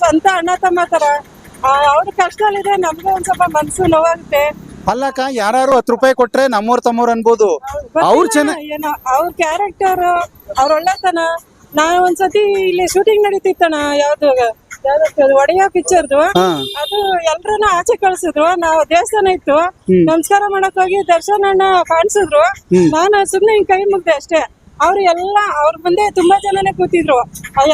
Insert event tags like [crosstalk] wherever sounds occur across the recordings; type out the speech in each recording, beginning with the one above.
ಸ್ವಂತ ಅಣ್ಣ ತಮ್ಮ ತರ ಅವ್ರ ಕಷ್ಟದಲ್ಲಿದೆ ನಮ್ಗೆ ಒಂದ್ ಸ್ವಲ್ಪ ಮನ್ಸು ನೋವಾಗುತ್ತೆ. ಅಲ್ಲಕ್ಕ ಯಾರು ಹತ್ತು ರೂಪಾಯಿ ಕೊಟ್ರೆ ನಮ್ಮೂರ್ ತಮ್ಮೂರ್ ಅನ್ಬೋದು. ಅವ್ರ ಚೆನ್ನ ಏನೋ ಅವ್ರ ಕ್ಯಾರೆಕ್ಟರ್ ಅವ್ರ ಒಳ್ಳೆತನ. ನಾನು ಒಂದ್ಸತಿ ಇಲ್ಲಿ ಶೂಟಿಂಗ್ ನಡೀತಿತ್ತಣ ಯಾವ್ದು ಯಾವ್ದು ಒಡೆಯ ಪಿಕ್ಚರ್ದು ಹಾ. ಅದು ಎಲ್ರನ್ನ ಆಚೆ ಕಳ್ಸಿದ್ರು ನಾವು ದೇವಸ್ಥಾನ ಇತ್ತು. ನಮಸ್ಕಾರ ಮಾಡಕ್ ಹೋಗಿ ದರ್ಶನ ಅಣ್ಣ ಕಾಣಿಸಿದ್ರು. ನಾನು ಸುಮ್ನೆ ಹಿಂಗ್ ಕೈ ಮುಗ್ದೆ ಅಷ್ಟೇ. ಅವ್ರು ಎಲ್ಲ ಅವ್ರ ಮುಂದೆ ತುಂಬಾ ಜನನೇ ಕೂತಿದ್ರು.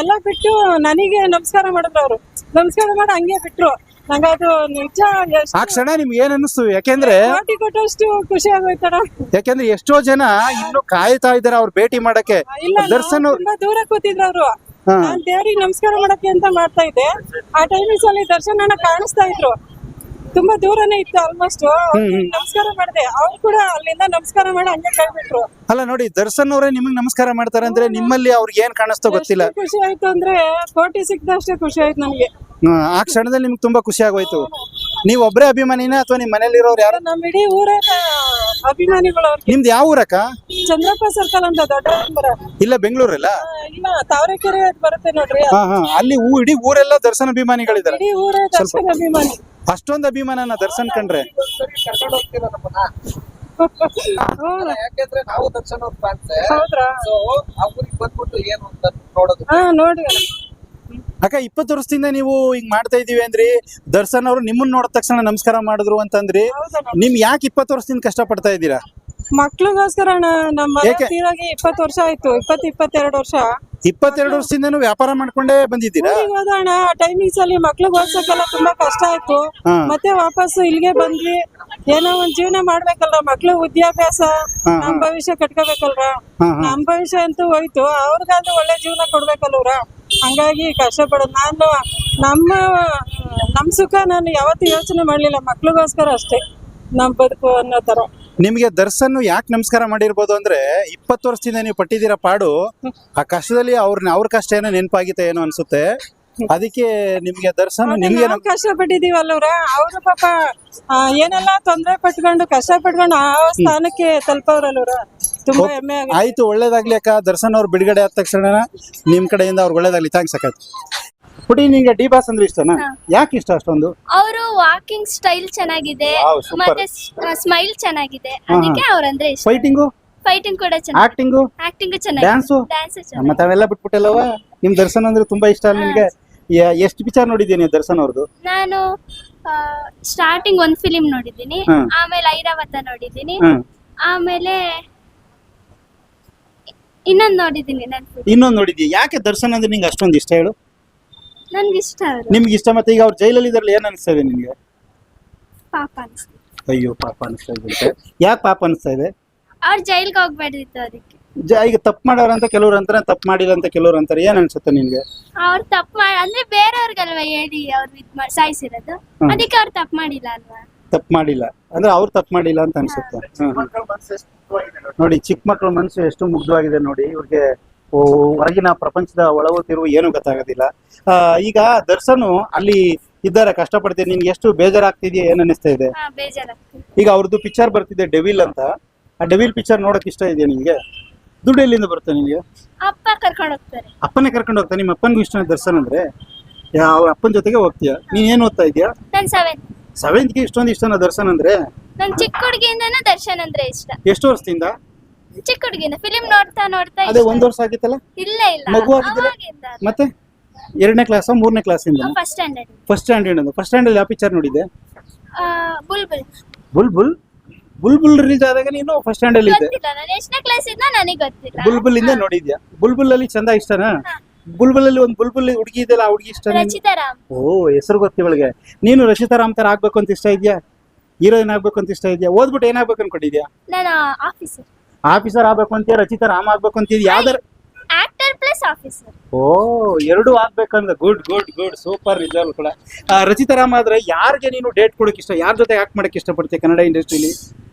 ಎಲ್ಲ ಬಿಟ್ಟು ನನಗೆ ನಮಸ್ಕಾರ ಮಾಡಿದ್ರು ಅವ್ರು ನಮಸ್ಕಾರ ಮಾಡಿ ಹಂಗೆ ಬಿಟ್ರು. ನಂಗದು ನಿಜ ಆ ಕ್ಷಣ ನಿಮ್ಗೆ ಏನ್ ಅನ್ನಿಸ್ತು? ಯಾಕೆಂದ್ರೆ ಕೋಟಿ ಕೊಟ್ಟಷ್ಟು ಖುಷಿ ಆಗೋಯ್ತಡ ಯಾಕೆಂದ್ರೆ ಎಷ್ಟೋ ಜನ ಇನ್ನು ಕಾಯ್ತಾ ಇದಾರೆ ಅವ್ರು ಭೇಟಿ ಮಾಡಕ್ಕೆ. ಇಲ್ಲ ದರ್ಶನ್ ನಾವು ಅವ್ರು ತುಂಬಾ ದೂರ ಕೂತಿದ್ರು ಅವರು. ನಾನ್ ದೇವ್ರಿಗೆ ನಮಸ್ಕಾರ ಮಾಡಕ್ಕೆ ಅಂತ ಮಾಡ್ತಾ ಇದ್ದೆ. ಆ ಟೈಮಿಂಗ್ಸ್ ಅಲ್ಲಿ ದರ್ಶನ ಕಾಣಿಸ್ತಾ ಇದ್ರು. ತುಂಬಾ ದೂರನೇ ಇತ್ತು ಆಲ್ಮೋಸ್ಟ್ ನಮಸ್ಕಾರ ಮಾಡಿದೆ. ಅವ್ರು ಕೂಡ ಅಲ್ಲಿಂದ ನಮಸ್ಕಾರ ಮಾಡಿ ಹಂಗೆ ಕಳ್ಬಿಟ್ರು. ಅಲ್ಲ ನೋಡಿ ದರ್ಶನ್ ಅವರೇ ನಿಮಗ್ ನಮಸ್ಕಾರ ಮಾಡ್ತಾರೆ ಅಂದ್ರೆ ನಿಮ್ಮಲ್ಲಿ ಅವ್ರಿಗೆ ಏನ್ ಕಾಣಿಸ್ತೋ ಗೊತ್ತಿಲ್ಲ. ಖುಷಿ ಆಯ್ತು ಅಂದ್ರೆ ಕೋಟಿ ಸಿಕ್ದಷ್ಟೇ ಖುಷಿ ಆಯ್ತು ನಮ್ಗೆ. ಹ್ಮ್, ಆ ಕ್ಷಣದಲ್ಲಿ ನಿಮ್ಗೆ ತುಂಬಾ ಖುಷಿ ಆಗೋಯ್ತು. ನೀವ್ ಒಬ್ರೇ ಅಭಿಮಾನಿನ ಅಥವಾ ನಿಮ್ ಮನೇಲಿರೋರು ಯಾರು? ನಮ್ ಇಡೀ ಊರೇ ಅಭಿಮಾನಿಗಳು ಅವ್ರಿಗೆ. ನಿಮ್ದು ಯಾವ ಊರಕ್ಕ? ಚಂದ್ರಪ್ಪ ಸರ್ಕಲ್ ಅಂತ ದೊಡ್ಡ ಇಲ್ಲ ಬೆಂಗಳೂರಲ್ಲ? ಇಲ್ಲ ತಾವರೆಕೆರೆ ಬರುತ್ತೆ ನೋಡ್ರಿ. ಹಾ ಹಾ. ಅಲ್ಲಿ ಊ ಇಡೀ ಊರೆಲ್ಲ ದರ್ಶನ್ ಅಭಿಮಾನಿಗಳಿದ್ದಾರೆ. ಇಡೀ ಊರೇ ದರ್ಶನ್ ಅಭಿಮಾನಿ. ಅಷ್ಟೊಂದು ನಾ ದರ್ಶನ್ ಕಂಡ್ರೆ. ಯಾಕೆಂದ್ರೆ ನಾವು ದರ್ಶನ್ ಅವ್ರ ಫ್ಯಾನ್ಸ್ ಹೌದ್ರಾ? ಸೊ ಆ ಊರಿಗೆ ಬಂದ್ಬಿಟ್ಟು ಏನು ಅಂತ ನೋಡೋದು. ಹಾ ನೋಡಿ ಅಕ್ಕ ಇಪ್ಪತ್ತು ವರ್ಷದಿಂದ ನೀವು ಹಿಂಗ್ ಮಾಡ್ತಾ ಇದೀವಿ ಅಂದ್ರಿ ದರ್ಶನ್ ಅವರು ನಿಮ್ಮನ್ನ ನೋಡಿದ ತಕ್ಷಣ ನಮಸ್ಕಾರ ಮಾಡಿದ್ರು ಅಂತಂದ್ರಿ. ನಿಮ್ ಯಾಕೆ ಇಪ್ಪತ್ತು ವರ್ಷದಿಂದ ಕಷ್ಟ ಪಡ್ತಾ ಇದ್ದೀರಾ? ಮಕ್ಳಿಗೋಸ್ಕರ ಅಣ್ಣ ನಮ್ಮ ಮನೆ? ಇಪ್ಪತ್ತು ವರ್ಷ ಆಯ್ತು ಇಪ್ಪತ್ತು ಇಪ್ಪತ್ತೆರಡು ವರ್ಷ. ಇಪ್ಪತ್ತೆರಡು ವರ್ಷದಿಂದನೂ ವ್ಯಾಪಾರ ಮಾಡ್ಕೊಂಡೇ ಬಂದಿದ್ದೀರಾ? ಆ ಹೋದಣ್ಣ ಟೈಮಿಂಗ್ಸ್ ಅಲ್ಲಿ ಮಕ್ಳಿಗೆ ಓದ್ಸಕ್ಕೆಲ್ಲ ತುಂಬಾ ಕಷ್ಟ ಆಯ್ತು. ಹಾ. ಮತ್ತೆ ವಾಪಸ್ ಇಲ್ಲಿಗೆ ಬಂದ್ವಿ. ಏನೋ ಒಂದ್ ಜೀವನ ಮಾಡ್ಬೇಕಲ್ಲ ಮಕ್ಳು ವಿದ್ಯಾಭ್ಯಾಸ ಹಾ, ನಮ್ ಭವಿಷ್ಯ ಕಟ್ಕೋಬೇಕಲ್ರ? ಹಾ, ಹಾ. ನಮ್ ಭವಿಷ್ಯ ಅಂತೂ ಹೋಯ್ತು. ಅವ್ರಿಗಾದ್ರೂ ಒಳ್ಳೆ ಜೀವನ ಕೊಡ್ಬೇಕಲ್ವ್ರ ಹಂಗಾಗಿ ಕಷ್ಟ ಪಡೋದು ನಾನು ನಮ್ಮ ನಮ್ ಸುಖ ನಾನು ಯಾವತ್ತೂ ಯೋಚನೆ ಮಾಡ್ಲಿಲ್ಲ. ಮಕ್ಳಿಗೋಸ್ಕರ ಅಷ್ಟೇ. ನಮ್ ಬದುಕು ಅನ್ನೋ ತರ ನಿಮ್ಗೆ ದರ್ಶನ್ ಯಾಕೆ ನಮಸ್ಕಾರ ಮಾಡಿರ್ಬೋದು ಅಂದ್ರೆ ಇಪ್ಪತ್ತು ವರ್ಷದಿಂದ ನೀವು ಪಟ್ಟಿದ್ದೀರ ಪಾಡು ಆ ಕಷ್ಟದಲ್ಲಿ ಅವ್ರ ಅವ್ರ ಕಷ್ಟ ಏನೋ ನೆನಪಾಗಿತ್ತ ಏನೋ ಅನ್ಸುತ್ತೆ. ಅದಕ್ಕೆ ನಿಮ್ಗೆ ದರ್ಶನ್ ನಿಮ್ಗೆ ಕಷ್ಟ ಪಟ್ಟಿದೀವಲ್ಲ ಅವ್ರು ಪಾಪ ಏನೆಲ್ಲ ತೊಂದ್ರೆ ಪಟ್ಕೊಂಡು ಕಷ್ಟ ಪಟ್ಕೊಂಡು ಆ ಸ್ಥಾನಕ್ಕೆ ತಲುಪವ್ರಲ್ಲ ತುಂಬಾ ಹೆಮ್ಮೆ ಆಯ್ತು ಒಳ್ಳೇದಾಗ್ಲಿ ಅಕ್ಕ. ದರ್ಶನ್ ಅವ್ರು ಬಿಡುಗಡೆ ಆದ ತಕ್ಷಣ ನಿಮ್ ಕಡೆಯಿಂದ ಅವ್ರಿಗೆ ಒಳ್ಳೇದಾಗ್ಲಿ. ಥ್ಯಾಂಕ್ಸ್ ಅಕ್ಕ. ಪುಟಿ ನಿಂಗೆ ಡಿ ಬಾಸ್ ಅಂದ್ರೆ ಇಷ್ಟನಾ? ಯಾಕೆ ಇಷ್ಟ ಅಷ್ಟೊಂದು? ಅವರು ವಾಕಿಂಗ್ ಸ್ಟೈಲ್ ಚೆನ್ನಾಗಿದೆ. Wow, super. ಮತ್ತೆ ಸ್ಮೈಲ್ ಚೆನ್ನಾಗಿದೆ. ಅದಕ್ಕೆ ಅವ್ರಂದ್ರೆ ಇಷ್ಟ. ಫೈಟಿಂಗು ಫೈಟಿಂಗ್ ಕೂಡ ಚೆನ್ನಾಗಿ ಆಕ್ಟಿಂಗು ಆಕ್ಟಿಂಗ್ ಚೆನ್ನಾಗಿದೆ. ಡ್ಯಾನ್ಸ್ ಡ್ಯಾನ್ಸ್ ಚೆನ್ನಾಗಿ ಮತ್ತೆ ಅವೆಲ್ಲ ಬಿಟ್ಬಿಟ್ಟಲ್ಲವ? ನಿಮ್ ದರ್ಶನ್ ಅಂದ್ರೆ ತುಂಬಾ ಇಷ್ಟ ಅಲ್ಲ ನಿಮ್ಗೆ? ಯ- ಎಷ್ಟು ಪಿಕ್ಚರ್ ನೋಡಿದ್ದೀನಿ ದರ್ಶನ್ ಅವ್ರದ್ದು ನಾನು ಸ್ಟಾರ್ಟಿಂಗ್ ಒಂದ್ ಫಿಲಿಂ ನೋಡಿದ್ದೀನಿ. ಆಮೇಲೆ ಐರಾವತ ನೋಡಿದ್ದೀನಿ. ಹ್ಮ್ ಆಮೇಲೆ ಇನ್ನೊಂದ್ ನೋಡಿದ್ದೀನಿ ಇನ್ನೊಂದ್ ಇನ್ನೊಂದು ನೋಡಿದ್ಯಾ ಯಾಕೆ ದರ್ಶನ್ ಅಂದ್ರೆ ನಿಂಗೆ ಅಷ್ಟೊಂದು ಇಷ್ಟ ಹೇಳು? ನನ್ಗೆ ಇಷ್ಟ ಅವರು. ನಿಮ್ಗೆ ಇಷ್ಟ ಮತ್ತೆ ಈಗ ಅವ್ರು ಜೈಲಲ್ಲಿ ಇದ್ರಲ್ಲಿ ಏನ್ ಅನಿಸ್ತಾ ಇದೆ ನಿಮ್ಗೆ? ಪಾಪ ಅನ್ಸ್ತು ಅಯ್ಯೋ ಪಾಪ ಅನಿಸ್ತಾ ಇದೆ ಯಾಕೆ ಪಾಪ ಅನಿಸ್ತಾ ಇದೆ? ಅವ್ರು ಜೈಲ್ಗೆ ಹೋಗ್ಬೇಡಿತ್ತು ಅದಕ್ಕೆ ಜ- ಈಗ ತಪ್ಪು ಮಾಡೋರು ಅಂತ ಕೆಲವ್ರು ಅಂತಾರೆ ತಪ್ಪು ಮಾಡಿಲ್ಲ ಅಂತ ಕೆಲವ್ರು ಅಂತಾರೆ ಏನ್ ಅನ್ಸುತ್ತೆ ನಿನ್ಗೆ ಅವ್ರು ತಪ್ಪು ಮಾಡಿ ಅಂದ್ರೆ ಬೇರೆಯವ್ರಿಗಲ್ವಾ ಹೇಳಿ ಅವ್ರು ಇದ್ ಸಾಯಿಸಿರೋದು? ಹ್ಮ್. ಅದಕ್ಕೆ ಅವ್ರು ತಪ್ಪು ಮಾಡಿಲ್ಲ ಅಲ್ವಾ? ತಪ್ಪು ಮಾಡಿಲ್ಲ. ಅಂದ್ರೆ ಅವ್ರು ತಪ್ಪು ಮಾಡಿಲ್ಲ ಅಂತ ಅನ್ಸುತ್ತೆ. ಹ್ಮ್, ಹ್ಮ್. ನೋಡಿ. ಚಿಕ್ಕ ಮಕ್ಕಳ ಮನಸ್ಸು ಎಷ್ಟು ಮುಗ್ಧವಾಗಿದೆ ನೋಡಿ ಇವ್ರಿಗೆ ಹೊರಗಿನ ಪ್ರಪಂಚದ ತಿರುವು ಏನು ಗೊತ್ತಾಗೋದಿಲ್ಲ. ಈಗ ದರ್ಶನು ಅಲ್ಲಿ ಇದ್ದಾರೆ ಕಷ್ಟಪಡ್ತೀನಿ ನಿನ್ಗೆ ಎಷ್ಟು ಬೇಜಾರಾಗ್ತಿದ್ಯಾ? ಏನ್ ಅನಿಸ್ತಾ ಇದೆ? ಈಗ ಅವ್ರದ್ದು ಪಿಕ್ಚರ್ ಬರ್ತಿದೆ ಡೆವಿಲ್ ಅಂತ. ಆ ಡೆವಿಲ್ ಪಿಕ್ಚರ್ ನೋಡಕ್ ಇಷ್ಟ ಇದೆ ನಿನ್ಗೆ? ದುಡ್ಡು ಎಲ್ಲಿಂದ ಬರುತ್ತೆ ನಿನ್ಗೆ? ಅಪ್ಪ ಕರ್ಕೊಂಡು ಹೋಗ್ತಾರೆ. ಅಪ್ಪನೇ ಕರ್ಕೊಂಡು ಹೋಗ್ತಾ ನಿಮ್ಮ ಅಪ್ಪನಿಗೂ ಇಷ್ಟ ದರ್ಶನ್ ಅಂದ್ರೆ? ಅವ್ರ ಅಪ್ಪನ ಜೊತೆಗೆ ಹೋಗ್ತೀಯ? ನೀನ್ ಏನ್ ಓದ್ತಾ ಇದೀಯಾ? ಸೆವೆಂತ್ಗೆ ಇಷ್ಟೊಂದು ಇಷ್ಟನ ದರ್ಶನ್ ಅಂದ್ರೆ? ಚಿಕ್ಕ ಹುಡುಗಿಯಿಂದನೂ ದರ್ಶನ್ ಅಂದ್ರೆ ಇಷ್ಟ. ಎಷ್ಟು ವರ್ಷದಿಂದ? ಚಿಕ್ಕ ಹುಡುಗಿನ ಫಿಲಿಂ ನೋಡ್ತಾ ನೋಡ್ತಾ ಅದೇ. ಒಂದ್ ವರ್ಷ ಆಗಿತ್ತಲ್ಲ? ಇಲ್ಲ ಇಲ್ಲ. ಮಗು ಆಗಿದ್ರೆ? ಮತ್ತೆ? ಎರಡನೇ ಕ್ಲಾಸ್ ಮೂರನೇ ಇಂದ. ಫಸ್ಟ್ ಸ್ಟ್ಯಾಂಡರ್ಡ್ ಫಸ್ಟ್ ಸ್ಟ್ಯಾಂಡರ್ಡ್ ಅಂತ ಫಸ್ಟ್ ಸ್ಟ್ಯಾಂಡರ್ಡ್ ಯಾವ ಪಿಕ್ಚರ್ ನೋಡಿದೆ ಬುಲ್ಬುಲ್. ಬುಲ್ಬುಲ್? ಬುಲ್ಬುಲ್ ಬುಲ್ ಬುಲ್ ರಿಲೀಸ್ ಆದಾಗ ನೀನು ಫಸ್ಟ್ ಸ್ಟ್ಯಾಂಡರ್ಡ್ ಇದ್ದೆ. ಗೊತ್ತಿಲ್ಲ. ನಾನು ಎಷ್ಟನೇ ಕ್ಲಾಸ್ ಇದ್ನ ನನಗೆ ಗೊತ್ತಿಲ್ಲ. ಬುಲ್ ಬುಲ್ ಇಂದ ನೋಡಿದ್ಯಾ? ಬುಲ್ ಬುಲ್ ಅಲ್ಲಿ ಚಂದ ಇಷ್ಟನಾ? ಬುಲ್ಬುಲ್ ಬುಲ್ ಅಲ್ಲಿ ಒಂದು ಬುಲ್ ಬುಲ್ ಹುಡುಗಿ ಇದೆಲ್ಲ ಆ ಹುಡುಗಿ ಇಷ್ಟ ರಚಿತಾರಾಮ್ ಓ ಹೆಸರು ಗೊತ್ತಿ ಇವಳಿಗೆ ನೀನು ರಚಿತಾರಾಮ್ ತರ ಆಗ್ಬೇಕು ಅಂತ ಇಷ್ಟ ಇದೆಯಾ? ಹೀರೋಯಿನ್ ಆಗ್ಬೇಕು ಅಂತ ಇಷ್ಟ ಇದೆಯಾ? ಓದ್ಬಿಟ್ಟು ಏನಾಗ್ಬೇಕು ಅನ್ಕೊಂಡಿದ್ಯಾ? ನಾನು ಆಫೀಸರ್ ಆಫೀಸರ್ ಆಗ್ಬೇಕು ಅಂತ ರಚಿತಾ ರಾಮ್ ಆಗ್ಬೇಕು ಅಂತಿದ್ಯಾ ಯಾವ್ದಾರ ಆಕ್ಟರ್ ಪ್ಲಸ್ ಆಫೀಸರ್. ಓ ಎರಡು ಆಗ್ಬೇಕಂದ್ರೆ good good good super result ಕೂಡ. ಆ, ರಚಿತಾ ರಾಮ್ ಆದ್ರೆ ಯಾರಿಗೆ ನೀನು ಡೇಟ್ ಕೊಡಕ್ ಇಷ್ಟ? ಯಾರ ಜೊತೆ ಆಕ್ಟ್ ಮಾಡಕ್ ಇಷ್ಟಪಡ್ತೀಯ ಕನ್ನಡ ಇಂಡಸ್ಟ್ರಿಲಿ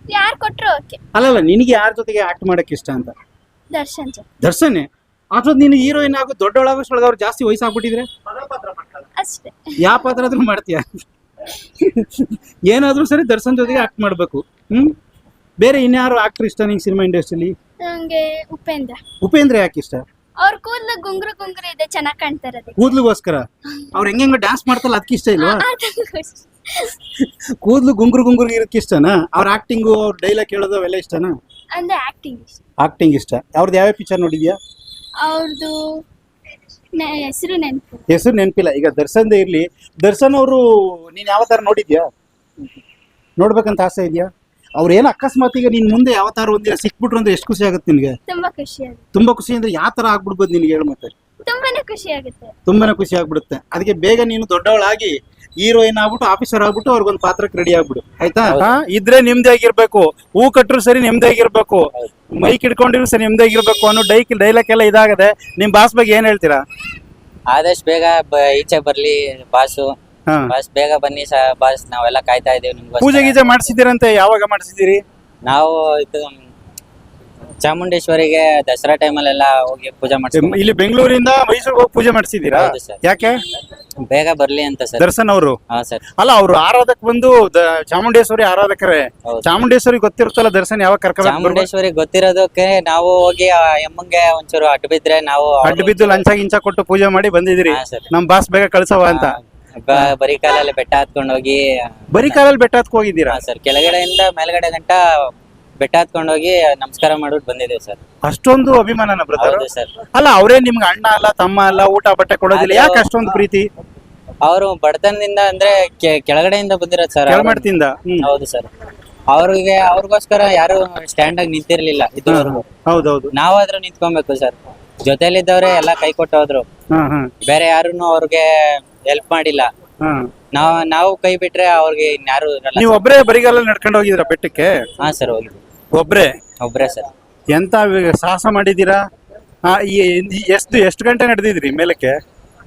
ಯಾರು ಕೊಟ್ರು ಓಕೆ. ಅಲ್ಲಲ್ಲ ನಿನಗೆ ಯಾರ ಜೊತೆಗೆ ಆಕ್ಟ್ ಮಾಡಕ್ ಇಷ್ಟ ಅಂತ? ದರ್ಶನ್ ಜೊತೆ. ದರ್ಶನ್? ಅಥವಾ ನೀನು ಹೀರೋಯಿನ್ ಆಗೋ ದೊಡ್ಡೊಳಗೋಷ್ರೊಳಗೆ ಅವ್ರು ಜಾಸ್ತಿ ವಯಸ್ಸಾಗ್ಬಿಟ್ಟಿದ್ರೆ. ಅಷ್ಟೇ. ಯಾವ ಪಾತ್ರ ಆದ್ರೂ ಮಾಡ್ತೀಯ? ಏನಾದ್ರೂ ಸರಿ ದರ್ಶನ್ ಜೊತೆಗೆ ಆಕ್ಟ್ ಮಾಡ್ಬೇಕು. ಹ್ಮ್? ಬೇರೆ ಇನ್ಯಾರು ಆಕ್ಟರ್ ಇಷ್ಟ ನಿಂಗೆ ಸಿನಿಮಾ ಇಂಡಸ್ಟ್ರಿಲಿ ನಂಗೆ ಉಪೇಂದ್ರ. ಉಪೇಂದ್ರ ಯಾಕೆ ಇಷ್ಟ? ಅವ್ರ ಕೂದಲು ಗುಂಗ್ರು ಗುಂಗ್ರು ಇದೆ ಚೆನ್ನಾಗಿ ಕಾಣ್ತಾರೆ ಕೂದ್ಲಿಗೋಸ್ಕರ? ಅವ್ರು ಹೆಂಗೆಂಗ ಡ್ಯಾನ್ಸ್ ಮಾಡ್ತಲ್ಲ ಅದಕ್ಕೆ ಇಷ್ಟ ಇಲ್ವಾ? ಕೂದಲು ಗುಂಗ್ರು ಗುಂಗುರು ಇರೋದಕ್ಕೆ ಇಷ್ಟನಾ? ಅವ್ರ ಆಕ್ಟಿಂಗು ಅವ್ರ ಡೈಲಾಗ್ ಹೇಳೋದು ಅವೆಲ್ಲ ಇಷ್ಟನಾ? ಅಂದ್ರೆ ಆಕ್ಟಿಂಗ್ ಇಷ್ಟ. ಆಕ್ಟಿಂಗ್ ಇಷ್ಟ. ಅವ್ರದ್ದು ಯಾವ ಪಿಕ್ಚರ್ ನೋಡಿದ್ಯಾ? ಅವ್ರದ್ದು ಹೆಸರು ನೆನಪು. ಹೆಸರು ನೆನಪಿಲ್ಲ. ಈಗ ದರ್ಶನ್ದೇ ಇರ್ಲಿ. ದರ್ಶನ್ ಅವರು ನೀನ್ ಯಾವ ತರ ನೋಡಿದ್ಯಾ? ನೋಡ್ಬೇಕಂತ ಆಸೆ ಇದೆಯಾ? ಅವ್ರು ಏನು ಅಕಸ್ಮಾತ್ ಈಗ ನಿನ್ ಮುಂದೆ ಯಾವ ತರ ಒಂದಿನ ಸಿಕ್ಬಿಟ್ರು ಅಂದ್ರೆ ಎಷ್ಟು ಖುಷಿ ಆಗುತ್ತೆ ನಿನ್ಗೆ? ತುಂಬಾ ಖುಷಿ ಆಗುತ್ತೆ. ತುಂಬಾ ಖುಷಿ ಅಂದ್ರೆ ಯಾವ ತರ ಆಗ್ಬಿಡ್ಬೋದು ನಿನ್ಗೆ ಹೇಳು ಮತ್ತೆ. ತುಂಬಾನೇ ಖುಷಿ ಆಗುತ್ತೆ. ತುಂಬಾನೇ ಖುಷಿ ಆಗ್ಬಿಡುತ್ತೆ. ಅದಕ್ಕೆ ಬೇಗ ನೀನು ದೊಡ್ಡವಳಾಗಿ ಹೀರೋಯಿನ್ ಆಗ್ಬಿಟ್ಟು ಆಫೀಸರ್ ಆಗ್ಬಿಟ್ಟು ಅವ್ರಿಗೊಂದು ಪಾತ್ರಕ್ಕೆ ರೆಡಿ ಆಗ್ಬಿಡು. ಆಯ್ತಾ? ಹಾ, ಇದ್ರೆ ನಿಮ್ದೇ ಆಗಿರ್ಬೇಕು. ಹೂ ಕಟ್ಟರು ಸರಿ ನಿಮ್ದೇ ಆಗಿರ್ಬೇಕು. ಮೈಕ್ ಹಿಡ್ಕೊಂಡಿರು ಸರಿ ನಿಮ್ದೇ ಆಗಿರ್ಬೇಕು ಅನ್ನೋ ಡೈಕ್ ಡೈಲಾಗ್ ಎಲ್ಲ ಇದಾಗದೆ ನಿಮ್ ಬಾಸ್ ಬಗ್ಗೆ ಏನ್ ಹೇಳ್ತೀರಾ? ಆದಷ್ಟು ಬೇಗ ಬ- ಈಚೆ ಬರ್ಲಿ ಬಾಸು ಬಾಸ್ ಬೇಗ ಬನ್ನಿ ಬಸ್ ಬಾಸ್ ನಾವೆಲ್ಲ ಕಾಯ್ತಾ ಇದೀವಿ ನಿಮ್ಗೆ ಪೂಜೆ ಗೀಜೆ ಮಾಡಿಸಿದಿರಂತೆ ಯಾವಾಗ ಮಾಡಿಸಿದಿರಿ ನಾವು ಇದು ಚಾಮುಂಡೇಶ್ವರಿಗೆ ದಸರಾ ಟೈಮಲ್ಲೆಲ್ಲ ಹೋಗಿ ಪೂಜೆ ಮಾಡ್ತೀವಿ ಇಲ್ಲಿ ಬೆಂಗಳೂರಿಂದ ಮೈಸೂರಿಗೆ ಹೋಗಿ ಪೂಜೆ ಮಾಡಿಸಿದೀರಾ ಹೌದು ಸರ್. ಯಾಕೆ? ಬೇಗ ಬರ್ಲಿ ಅಂತ ಸರ್. ದರ್ಶನ್ ಅವರು? ಹಾ ಸರ್. ಅಲ್ಲ ಅವ್ರು ಆರಾಧಕ್ ಬಂದು ದ- ಚಾಮುಂಡೇಶ್ವರಿ ಆರಾಧಕರೇ. ಹೌದು. ಚಾಮುಂಡೇಶ್ವರಿ ಗೊತ್ತಿರುತ್ತಲ್ಲ ದರ್ಶನ್ ಯಾವಾಗ ಕರ್ಕೊಂಡು ಚಾಮುಂಡೇಶ್ವರಿ ಗೊತ್ತಿರೋದಕ್ಕೆ ನಾವು ಹೋಗಿ ಆ ಎಮ್ಮಂಗೆ ಒಂಚೂರು ಅಡ್ಡ ಬಿದ್ರೆ ನಾವು ಅಡ್ಡ ಬಿದ್ದು ಲಂಚ ಗಿಂಚ ಕೊಟ್ಟು ಪೂಜೆ ಮಾಡಿ ಬಂದಿದಿರಿ ಹಾ ಸರ್. ನಮ್ ಬಾಸ್ ಬೇಗ ಕಳ್ಸವ ಅಂತ. ಬರೀ ಕಾಲಲ್ಲಿ ಬೆಟ್ಟ ಹತ್ಕೊಂಡು ಹೋಗಿ ಬರಿ ಕಾಲಲ್ಲಿ ಬೆಟ್ಟ ಹತ್ಕೊ ಹೋಗಿದ್ದೀರಾ? ಸರ್. ಕೆಳಗಡೆಯಿಂದ ಮೇಲ್ಗಡೆ ಗಂಟ ಬೆಟ್ಟ ಹತ್ಕೊಂಡು ಹೋಗಿ ನಮಸ್ಕಾರ ಮಾಡ್ಬಿಟ್ಟು ಬಂದಿದ್ದೀವಿ ಸರ್. ಅಷ್ಟೊಂದು ಅಭಿಮಾನನ ಬ್ರದರ್ ಹೌದು ಸರ್. ಅಲ್ಲ ಅವರೇ ನಿಮ್ಗೆ ಅಣ್ಣ ಅಲ್ಲ ತಮ್ಮ ಅಲ್ಲ ಊಟ ಬಟ್ಟೆ ಕೊಡೋದಿಲ್ಲ. ಯಾಕೆ ಅಷ್ಟೊಂದು ಪ್ರೀತಿ? ಅವರು ಬಡತನದಿಂದ ಅಂದ್ರೆ ಕೆ- ಕೆಳಗಡೆಯಿಂದ ಬಂದಿರೋದು ಸರ್. ಕೆಳಮಟ್ಟದಿಂದ? ಹ್ಮ್. ಹೌದು ಸರ್. ಅವ್ರಿಗೆ ಅವ್ರಿಗೋಸ್ಕರ ಯಾರು ಸ್ಟ್ಯಾಂಡ್ ಆಗಿ ನಿಂತಿರ್ಲಿಲ್ಲ. ಇದುವರೆಗೂ ಹೌದೌದು. ನಾವಾದ್ರೂ ನಿಂತ್ಕೊಬೇಕು ಸರ್. ಜೊತೆಲಿದ್ದವ್ರೆ ಎಲ್ಲ ಕೈ ಕೊಟ್ಟು ಹೋದ್ರು. ಹಾ ಹಾ. ಬೇರೆ ಯಾರು ಅವ್ರಿಗೆ ಹೆಲ್ಪ್ ಮಾಡಿಲ್ಲ. ನಾವ್ ನಾವು ಕೈ ಬಿಟ್ರೆ ಅವ್ರಿಗೆ ಯಾರು ನೀವು ಒಬ್ರೆ ಬರಿಗಾಲಲ್ಲಿ ನಡ್ಕೊಂಡು ಹೋಗಿದ್ರ ಬೆಟ್ಟಕ್ಕೆ? ಹಾ ಸರ್ ಹೋಗಿದ್ವಿ. ಒಬ್ರೇ? ಒಬ್ರೇ ಸರ್. ಎಂತ ಸಾಹಸ ಮಾಡಿದೀರಾ ಆ, ಈ- ಎಷ್ಟು ಎಷ್ಟು ಗಂಟೆ ನಡೆದಿದ್ರಿ ಮೇಲಕ್ಕೆ?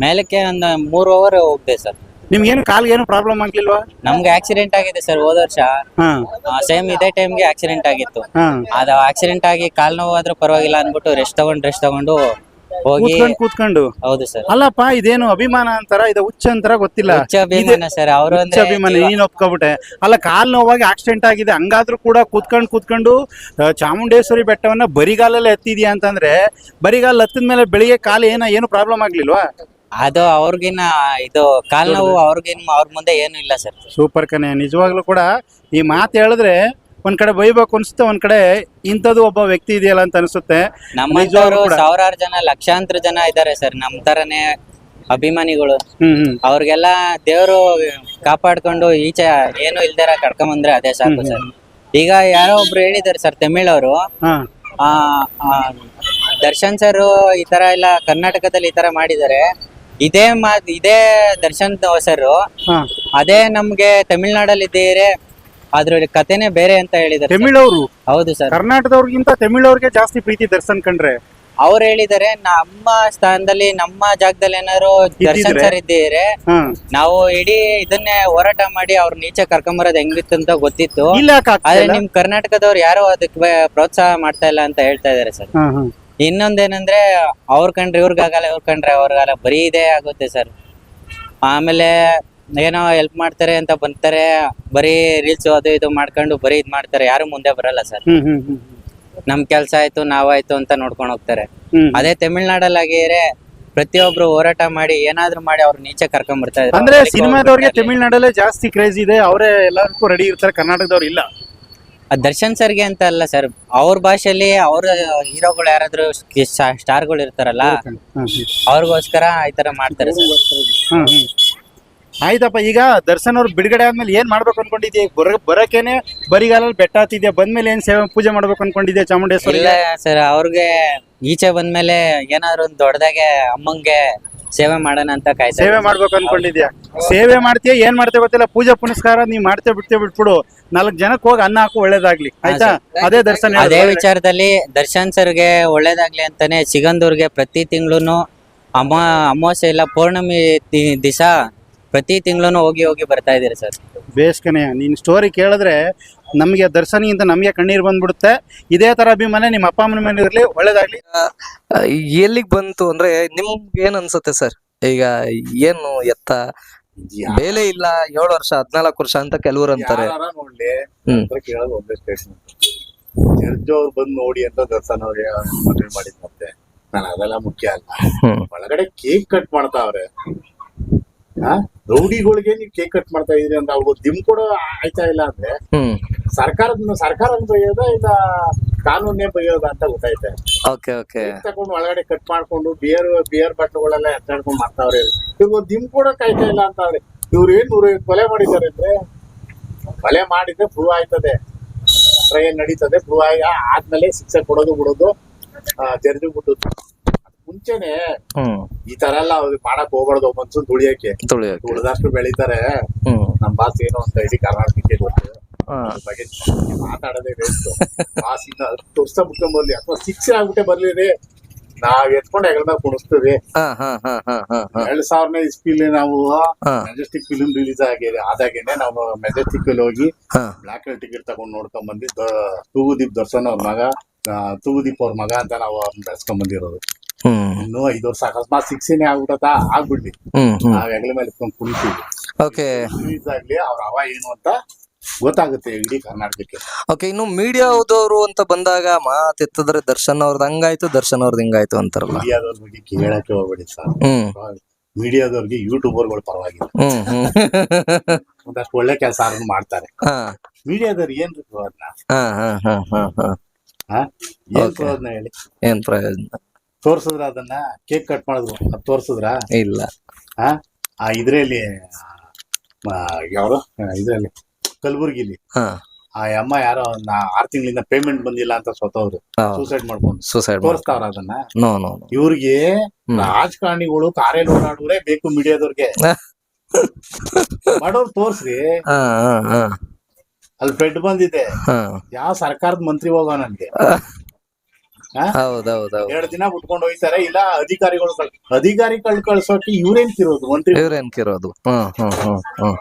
ಮೇಲಕ್ಕೆ ಒಂದು ಮೂರು ಓವರ್ ಹೋಗ್ದೆ ಸರ್. ನಿಮ್ಗೇನು ಕಾಲ್ಗೆ ಏನು ಪ್ರಾಬ್ಲಮ್ ಆಗ್ಲಿಲ್ವಾ? ನಮ್ಗೆ ಆಕ್ಸಿಡೆಂಟ್ ಆಗಿದೆ ಸರ್ ಹೋದ ವರ್ಷ. ಹಾ. ಸೇಮ್ ಇದೇ ಟೈಮ್ಗೆ ಆಕ್ಸಿಡೆಂಟ್ ಆಗಿತ್ತು. ಹಾ. ಅದು ಆಕ್ಸಿಡೆಂಟ್ ಆಗಿ ಕಾಲ್ ನೋವು ಆದ್ರೂ ಪರವಾಗಿಲ್ಲ ಅಂದ್ಬಿಟ್ಟು ರೆಸ್ಟ್ ತಗೊಂಡು ರೆಸ್ಟ್ ತಗೊಂಡು ಹೋಗಿ ಕೂತ್ಕೊಂಡು ಕೂತ್ಕೊಂಡು. ಹೌದು ಸರ್. ಅಲ್ಲಪ್ಪ ಇದೇನು ಅಭಿಮಾನ ಅಂತಾರ? ಇದು ಹುಚ್ಚ ಅಂತಾರ ಗೊತ್ತಿಲ್ಲ. ಹುಚ್ಚ ಅಭಿಮಾನ ಸರ್ ಅವರು ಹುಚ್ಚ ಅಭಿಮಾನ. ನೀನ್ ಒಪ್ಕೊಬಿಟ್ಟೆ. ಅಲ್ಲ ಕಾಲ್ ನೋವಾಗಿ ಆಕ್ಸಿಡೆಂಟ್ ಆಗಿದೆ. ಹಂಗಾದ್ರೂ ಕೂಡ ಕೂತ್ಕೊಂಡು ಕೂತ್ಕೊಂಡು ಆ, ಚಾಮುಂಡೇಶ್ವರಿ ಬೆಟ್ಟವನ್ನ ಬರಿಗಾಲಲ್ಲೇ ಹತ್ತಿದ್ಯಾ ಅಂತಂದ್ರೆ ಬರಿಗಾಲ ಹತ್ತಿದ ಮೇಲೆ ಬೆಳಿಗ್ಗೆ ಕಾಲ ಏನ ಏನು ಪ್ರಾಬ್ಲಮ್ ಆಗ್ಲಿಲ್ವಾ? ಅದು ಅವ್ರಿಗಿನ್ನ ಇದು ಕಾಲ್ ನೋವು ಅವ್ರಿಗೇನು ಅವ್ರ ಮುಂದೆ ಏನು ಇಲ್ಲ ಸರ್. ಸೂಪರ್ ಕನೆ ನಿಜವಾಗ್ಲೂ ಕೂಡ ಈ ಮಾತು ಹೇಳಿದ್ರೆ ಒಂದ್ ಕಡೆ ಬೈಬೇಕು ಅನ್ಸುತ್ತೆ ಒಂದ್ ಕಡೆ ಇಂಥದ್ದು ಒಬ್ಬ ವ್ಯಕ್ತಿ ಇದೆಯಲ್ಲ ಅಂತ ಅನ್ಸುತ್ತೆ. ನಮ್ಮ ನಿಜವಾಗ್ಲೂ ಕೂಡ. ಸಾವಿರಾರು ಜನ ಲಕ್ಷಾಂತರ ಜನ ಇದಾರೆ ಸರ್ ನಮ್ ತರನೇ ಅಭಿಮಾನಿಗಳು. ಹ್ಮ್ ಹ್ಮ್. ಅವ್ರಿಗೆಲ್ಲ ದೇವರು ಕಾಪಾಡ್ಕೊಂಡು ಈಚೆ ಏನು ಕರ್ಕೊಂಡ್ ಬಂದ್ರೆ ಅದೇ ಸಾಕು ಸರ್. ಈಗ ಯಾರೋ ಒಬ್ರು ಹೇಳಿದಾರೆ ಸರ್ ತಮಿಳ್ ಅವರು ಆ ಆ, ದರ್ಶನ್ ಸರ್ ಈ ತರ ಎಲ್ಲ ಕರ್ನಾಟಕದಲ್ಲಿ ಈ ತರ ಮಾಡಿದ್ದಾರೆ. ಇದೇ ಮಾತ್ ಇದೇ ದರ್ಶನ್ ಸರ್ ಹಾ. ಅದೇ ನಮ್ಗೆ ತಮಿಳ್ನಾಡಲ್ಲಿ ಇದ್ದೀರಿ ಅದ್ರ ಕಥೆನೇ ಬೇರೆ ಅಂತ ಹೇಳಿದ್ದಾರೆ ತಮಿಳವರು ತಮಿಳವ್ರು? ಹೌದು ಸರ್. ಕರ್ನಾಟಕದವ್ರಿಗಿಂತ ತಮಿಳವ್ರಿಗೆ ಜಾಸ್ತಿ ಪ್ರೀತಿ ದರ್ಶನ್ ಕಂಡ್ರೆ? ಅವ್ರು ಹೇಳಿದ್ದಾರೆ ನಮ್ಮ ಸ್ಥಾನದಲ್ಲಿ ನಮ್ಮ ಜಾಗದಲ್ಲಿ ಏನಾದ್ರು ದರ್ಶನ್ ಇದ್ದಿದ್ರೆ? ಸರ್ ಇದ್ದೀರಿ ನಾವು ಇಡೀ ಇದನ್ನೇ ಹೋರಾಟ ಮಾಡಿ ಅವ್ರ ನೀಚೆ ಕರ್ಕೊಂಬರೋದು ಹೆಂಗಿತ್ತು ಅಂತ ಗೊತ್ತಿತ್ತು. ಇಲ್ಲ ಯಾಕೆ ಆಗ್ತಾ ಆದ್ರೆ ಇಲ್ಲ? ನಿಮ್ ಕರ್ನಾಟಕದವ್ರು ಯಾರು ಅದಕ್ಕೆ ಬೆ- ಪ್ರೋತ್ಸಾಹ ಮಾಡ್ತಾ ಇಲ್ಲ ಅಂತ ಹೇಳ್ತಾ ಇದಾರೆ ಸರ್. ಇನ್ನೊಂದೇನಂದ್ರೆ ಅವ್ರ ಕಂಡ್ರೆ ಇವ್ರಿಗಾಗಲ್ಲ ಇವ್ರ ಕಂಡ್ರೆ ಅವ್ರಿಗಾಗಲ್ಲ ಬರೀ ಇದೇ ಆಗುತ್ತೆ ಸರ್. ಆಮೇಲೆ ಏನೋ ಹೆಲ್ಪ್ ಮಾಡ್ತಾರೆ ಅಂತ ಬಂತಾರೆ ಬರೀ ರೀಲ್ಸ್ ಅದು ಇದು ಮಾಡ್ಕೊಂಡು ಬರೀ ಇದ್ ಮಾಡ್ತಾರೆ ಯಾರು ಮುಂದೆ ಬರಲ್ಲ ಸರ್. ಹ್ಮ್ ಹ್ಮ್ ಹ್ಮ್ ನಮ್ ಕೆಲ್ಸ ಆಯ್ತು ನಾವಾಯ್ತು ಅಂತ ನೋಡ್ಕೊಂಡು ಹೋಗ್ತಾರೆ. ಹ್ಮ್ ಅದೇ ತಮಿಳ್ನಾಡಲ್ಲಿ ಆಗಿದ್ರೆ ಪ್ರತಿಯೊಬ್ರು ಹೋರಾಟ ಮಾಡಿ ಏನಾದ್ರು ಮಾಡಿ ಅವ್ರು ನೀಚೆ ಕರ್ಕೊಂಡ್ ಬರ್ತಾ ಇದ್ರು. ಅಂದ್ರೆ ಅವ್ರಿಗೆ ಸಿನಿಮಾದವ್ರಿಗೆ ತಮಿಳ್ನಾಡಲ್ಲೇ ಜಾಸ್ತಿ ಕ್ರೇಜ್ ಇದೆ ಅವರೇ ಎಲ್ಲರಿಗೂ ರೆಡಿ ಇರ್ತಾರೆ ಕರ್ನಾಟಕದವ್ರು ಇಲ್ಲ. ಅದ್ ದರ್ಶನ್ ಸರ್ಗೆ ಅಂತ ಅಲ್ಲ ಸರ್ ಅವ್ರ ಭಾಷೆಯಲ್ಲಿ ಅವ್ರ ಹೀರೋಗಳು ಯಾರಾದ್ರೂ ಸ್ಟಾರ್ಗಳು ಇರ್ತಾರಲ್ಲ. ಅವ್ರಿಗೋಸ್ಕರ ಈ ತರ ಮಾಡ್ತಾರೆ ಸರ್. ಹ್ಮ್, ಹ್ಮ್. ಆಯ್ತಪ್ಪ ಈಗ ದರ್ಶನ್ ಅವ್ರು ಬಿಡುಗಡೆ ಆದ್ಮೇಲೆ ಏನ್ ಮಾಡ್ಬೇಕು ಅನ್ಕೊಂಡಿದ್ಯಾ ಬರ ಬರಕೇನೆ ಬರಿಗಾಲಲ್ಲಿ ಬೆಟ್ಟ ಹತ್ತಿದ್ಯಾ ಬಂದ್ಮೇಲೆ ಏನ್ ಸೇವೆ ಪೂಜೆ ಮಾಡ್ಬೇಕು ಅನ್ಕೊಂಡಿದ್ಯಾ ಚಾಮುಂಡೇಶ್ವರಿ ಇಲ್ಲ ಸರ್ ಅವ್ರಿಗೆ ಈಚೆ ಬಂದ್ಮೇಲೆ ಏನಾದ್ರು ಒಂದ್ ದೊಡ್ಡದಾಗೆ ಅಮ್ಮಂಗೆ ಸೇವೆ ಮಾಡೋಣ ಅಂತ ಕಾಯ್ತಾ ಸೇವೆ. ಮಾಡ್ಬೇಕು ಅನ್ಕೊಂಡಿದ್ಯಾ? ಸೇವೆ ಮಾಡ್ತೀಯ? ಏನ್ ಮಾಡ್ತೇವೆ ಗೊತ್ತಿಲ್ಲ? ಪೂಜೆ ಪುನಸ್ಕಾರ ನೀವ್ ಮಾಡ್ತೇ ಬಿಡ್ತೇ ಬಿಟ್ಬಿಡು. ನಾಲ್ಕ್ ಜನಕ್ಕೆ ಹೋಗಿ ಅನ್ನ ಹಾಕು ಒಳ್ಳೇದಾಗ್ಲಿ. ಆಯ್ತಾ? ಅದೇ ದರ್ಶನ್ ಅದೇ ವಿಚಾರದಲ್ಲಿ ದರ್ಶನ್ ಸರ್ಗೆ ಒಳ್ಳೇದಾಗ್ಲಿ ಅಂತಾನೆ ಸಿಗಂದೂರ್ಗೆ ಪ್ರತಿ ತಿಂಗಳು ಅಮ್ಮ ಅಮಾವಾಸ್ಯೆ ಇಲ್ಲ ಪೌರ್ಣಮಿ ದಿವಸ ಪ್ರತಿ ತಿಂಗಳು ಹೋಗಿ ಹೋಗಿ ಬರ್ತಾ ಇದೀರಿ ಸರ್. ಬೇಸ್ಗೆನೆ ನೀನ್ ಸ್ಟೋರಿ ಕೇಳಿದ್ರೆ ನಮ್ಗೆ ದರ್ಶನಿಗಿಂತ ನಮ್ಗೆ ಕಣ್ಣೀರ್ ಬಂದ್ಬಿಡುತ್ತೆ. ಇದೇ ತರ ಅಭಿಮಾನ ನಿಮ್ಮ ಅಪ್ಪ ಅಮ್ಮನ ಮನೆ ಇರಲಿ ಒಳ್ಳೇದಾಗ್ಲಿ. ಎಲ್ಲಿಗ್ ಬಂತು ಅಂದ್ರೆ ನಿಮ್ಗೆ ಏನ್ ಅನ್ಸುತ್ತೆ ಸರ್? ಈಗ ಏನು ಎತ್ತ? ಬೇಲೆ ಇಲ್ಲ ಏಳು ವರ್ಷ ಹದ್ನಾಲ್ಕು ವರ್ಷ ಅಂತ ಕೆಲವ್ರು ಅಂತಾರೆ. ನೋಡ್ಲಿ? ಹ್ಮ್. ಹತ್ರ ಕೇಳೋದು ಒಂದೇ ಸ್ಟೇಷನ್ ಜಡ್ಜ್ ಅವ್ರು ಬಂದು ನೋಡಿ ಅಂತ ದರ್ಶನ್ ಅವ್ರಿಗೆ ಮದುವೆ ಮಾಡಿದ್ ಮತ್ತೆ. ನಾನು ಅದೆಲ್ಲ ಮುಖ್ಯ ಅಲ್ಲ. ಹ್ಮ್. ಒಳಗಡೆ ಕೇಕ್ ಕಟ್ ಮಾಡ್ತಾವ್ರೆ. ರೌಡಿಗಳಿಗೆ ನೀವು ಕೇಕ್ ಕಟ್ ಮಾಡ್ತಾ ಇದ್ರಿ ಅಂತ ಅವ್ರು ದಿಮ್ ಕೂಡ ಆಯ್ತಾ ಇಲ್ಲ ಅಂದ್ರೆ ಸರ್ಕಾರದ ಸರ್ಕಾರ ಬೈಯೋದ ಇಲ್ಲ ಕಾನೂನೇ ಬಯ್ಯೋದ ಅಂತ ಗೊತ್ತೈತೆ ಓಕೆ ಓಕೆ. ತಗೊಂಡು ಒಳಗಡೆ ಕಟ್ ಮಾಡ್ಕೊಂಡು ಬಿಯರ್ ಬಿಯರ್ ಬಾಟ್ಲುಗಳೆಲ್ಲ ಎತ್ತಾಡ್ಕೊಂಡು ಮಾಡ್ತಾವ್ರೆ. ಇವ್ರು ದಿಮ್ ಕೂಡ ಕಾಯ್ತಾ ಇಲ್ಲ ಅಂತವ್ರೆ. ಇವ್ರು ಏನ್ ಇವ್ರು ಕೊಲೆ ಮಾಡಿದಾರೆ ಅಂದ್ರೆ ಕೊಲೆ ಮಾಡಿದ್ರೆ ಪ್ರೂವ್ ಆಯ್ತದೆ. ಟ್ರೈನ್ ನಡೀತದೆ ಪ್ರೂವ್ ಆಗಿ ಆದ್ಮೇಲೆ ಶಿಕ್ಷೆ ಕೊಡೋದು ಬಿಡೋದು ಜರ್ದು ಬಿಟ್ಟುದು ಮುಂಚೆನೆ ಈ ತರ ಎಲ್ಲ ಅವ್ರಿಗೆ ಮಾಡಕ್ ಹೋಗ್ಬಾರ್ದು ಮನ್ಸೂನ್ ತುಳಿಯಕ್ಕೆ. ತುಳಿಯೋಕೆ ಉಳಿದಷ್ಟು ಬೆಳಿತಾರೆ. ನಮ್ ಬಾಸ್ ಏನೋ ಅಂತ ಇಡೀ ಕರ್ನಾಟಕಕ್ಕೆ ಗೊತ್ತು. ಬಗ್ಗೆ ಮಾತಾಡೋದೇ ವೇಸ್ಟ್ ಬಾಸ್ ಇನ್ನ ಹತ್ತು ವರ್ಷ ಬಿಟ್ಕೊಂಡ್ ಬರ್ಲಿ. ಅಥವಾ ಶಿಕ್ಷೆ ಆಗ್ಬಿಟ್ಟೆ ಬರ್ಲಿ ರೀ ನಾವ್ ಎತ್ಕೊಂಡು ಹೆಗಲ ಮೇಲೆ ಕುಣಿಸ್ತೀವಿ. ಎರಡ್ ಸಾವಿರನೇ ಇಸ್ಪಿಲಿ ನಾವು. ಮೆಜೆಸ್ಟಿಕ್ ಫಿಲ್ಮ್ ರಿಲೀಸ್ ಆಗಿದೆ ಆದಾಗೇನೆ ನಾವು ಮೆಜೆಸ್ಟಿಕ್ ಅಲ್ಲಿ ಹೋಗಿ. ಬ್ಲಾಕ್ ಅಲ್ಲಿ ಟಿಕೆಟ್ ತಗೊಂಡ್ ನೋಡ್ಕೊಂಡ್ ಬಂದಿ ತೂಗುದೀಪ್ ದರ್ಶನ್ ಅವ್ರ ಮಗ ತೂಗುದೀಪ್ ಅವ್ರ ಮಗ ಅಂತ ನಾವು ಬೆಳೆಸ್ಕೊಂಡ್ ಬಂದಿರೋದು. ಇನ್ನು ಐದು ವರ್ಷ. ಅಕಸ್ಮಾತ್ ಶಿಕ್ಷೆನೇ ಆಗ್ಬಿಟ್ಟತಾ ಆಗ್ಬಿಡ್ಲಿ. ನಾವ್ ಹೆಗಲ ಮೇಲೆ ಕುಣಿತೀವಿ. ಓಕೆ ಆಗ್ಲಿ ಅವ್ರ ಅವ ಏನು ಅಂತ ಗೊತ್ತಾಗುತ್ತೆ ಇಡೀ ಕರ್ನಾಟಕಕ್ಕೆ. ಓಕೆ ಇನ್ನು ಮೀಡಿಯಾದವರು ಅಂತ ಬಂದಾಗ ಮಾತೆತ್ತಿದ್ರೆ ದರ್ಶನ್ ಅವ್ರದ್ದು ಹಂಗಾಯ್ತು ದರ್ಶನ್ ಅವ್ರದ್ ಹಿಂಗಾಯ್ತು ಅಂತಾರಲ್ಲ. ಮೀಡಿಯಾದವ್ರ ಬಗ್ಗೆ ಕೇಳಕ್ಕೆ ಹೋಗ್ಬೇಡಿ ಸರ್. ಮೀಡಿಯಾದವ್ರಿಗೆ ಯೂಟ್ಯೂಬರ್ಗಳು ಪರವಾಗಿಲ್ಲ. ಒಂದಷ್ಟು ಒಳ್ಳೆ ಕೆಲಸ ಮಾಡ್ತಾರೆ. ಹಾ. ಮೀಡಿಯಾದವ್ರು ಏನ್ ಪ್ರಯೋಜನ? ಹಾ ಹಾ ಹಾ ಹಾ ಹಾ. ಹಾ? ಏನ್. ಪ್ರಯೋಜನ ಹೇಳಿ? ಏನ್ ಪ್ರಯೋಜನ? ತೋರ್ಸಿದ್ರ ಅದನ್ನ? ಕೇಕ್ ಕಟ್ ಮಾಡಿದ್ರು. ಅದ್ ತೋರ್ಸಿದ್ರ? ಇಲ್ಲ. ಹಾ ಆ ಇದ್ರಲ್ಲಿ ಯಾರು ಇದ್ರಲ್ಲಿ ಕಲಬುರ್ಗಿಲಿ. ಹಾ. ಆ ಅಮ್ಮ ಯಾರೋ ನಾ ಆರ್ ತಿಂಗಳಿಂದ ಪೇಮೆಂಟ್ ಬಂದಿಲ್ಲ ಅಂತ ಸ್ವತವ್ರು. ಸೂಸೈಡ್ ಮಾಡ್ಕೊಂಡು. ಸೂಸೈಡ್ ತೋರಿಸ್ತಾವ್ರ ಅದನ್ನ? ನೋ ನೋ ನೋ ಇವ್ರಿಗೆ. ರಾಜಕಾರಣಿಗಳು ಕಾರಲ್ಲಿ ಓಡಾಡೋರೇ ಬೇಕು ಮೀಡಿಯಾದವ್ರಿಗೆ. ಮಾಡೋರ್ ತೋರ್ಸ್ರಿ. ಹಾ ಹಾ ಅಲ್ಲಿ ಫ್ರೆಡ್ ಬಂದಿದೆ. ಹಾ. ಯಾವ ಸರ್ಕಾರದ ಮಂತ್ರಿ ಹೋಗೋ ನನ್ಗೆ ಹೌದೌದೌದು. ಎರಡ್ ದಿನ ಬಿಟ್ಕೊಂಡು ಹೋಗ್ತಾರೆ ಇಲ್ಲ ಅಧಿಕಾರಿಗಳು ಕಳ್- ಅಧಿಕಾರಿಗಳು ಕಳ್ಸೋಕೆ ಇವ್ರೇನ್ ಕಿರೋದು ಮಂತ್ರಿ ಇವ್ರೇನ್ ಕಿರೋದು ಹ್ಮ್ ಹ್ಮ್ ಹ್ಮ್ ಹ್ಮ್.